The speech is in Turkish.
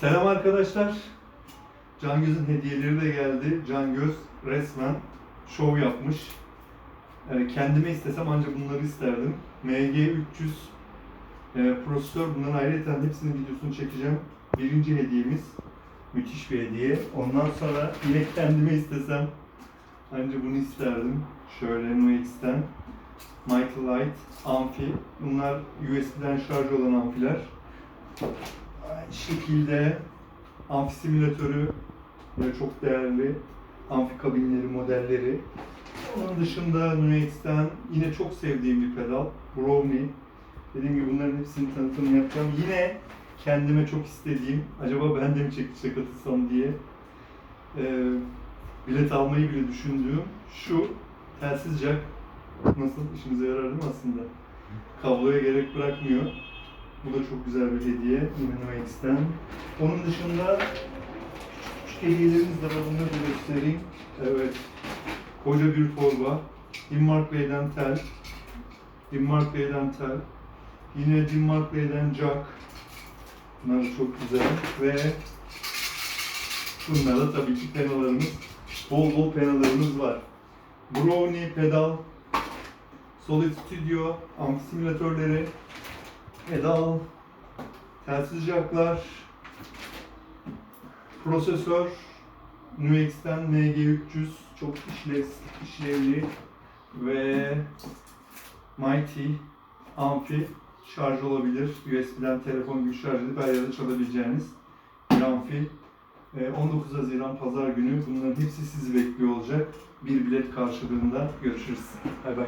Selam arkadaşlar. Can Göz'ün hediyeleri de geldi. Can Göz resmen şov yapmış. Ee, kendime istesem ancak bunları isterdim. MG300 e, prosesör. Bunların ayrıca hepsinin videosunu çekeceğim. Birinci hediyemiz. Müthiş bir hediye. Ondan sonra yine kendime istesem ancak bunu isterdim. Şöyle NoX'ten. Michael Light amfi. Bunlar USB'den şarj olan amfiler. Şekilde amfi simülatörü yine çok değerli amfi kabinleri, modelleri. Onun dışında Nuex'ten yine çok sevdiğim bir pedal. Brownie. Dediğim gibi bunların hepsinin tanıtımını yapacağım. Yine kendime çok istediğim, acaba ben de mi çekişe katılsam diye e, bilet almayı bile düşündüğüm şu telsiz jack nasıl işimize yarar değil mi aslında? Kabloya gerek bırakmıyor. Bu da çok güzel bir hediye Yine X'ten. Onun dışında küçük küçük hediyelerimiz de var. Bunları da göstereyim. Evet. Koca bir torba. Dinmark Bey'den tel. Dinmark Bey'den tel. Yine Dinmark Bey'den jack. Bunlar çok güzel. Ve bunlar da tabii ki penalarımız. Bol bol penalarımız var. Brownie pedal. Solid Studio amfi simülatörleri, pedal, telsiz jacklar, prosesör, Nuex'ten MG300 çok işlev, işlevli ve Mighty amfi şarj olabilir. USB'den telefon gibi şarj edip her yerde çalabileceğiniz bir amfi. Ee, 19 Haziran Pazar günü bunların hepsi sizi bekliyor olacak. Bir bilet karşılığında görüşürüz. Bay bay.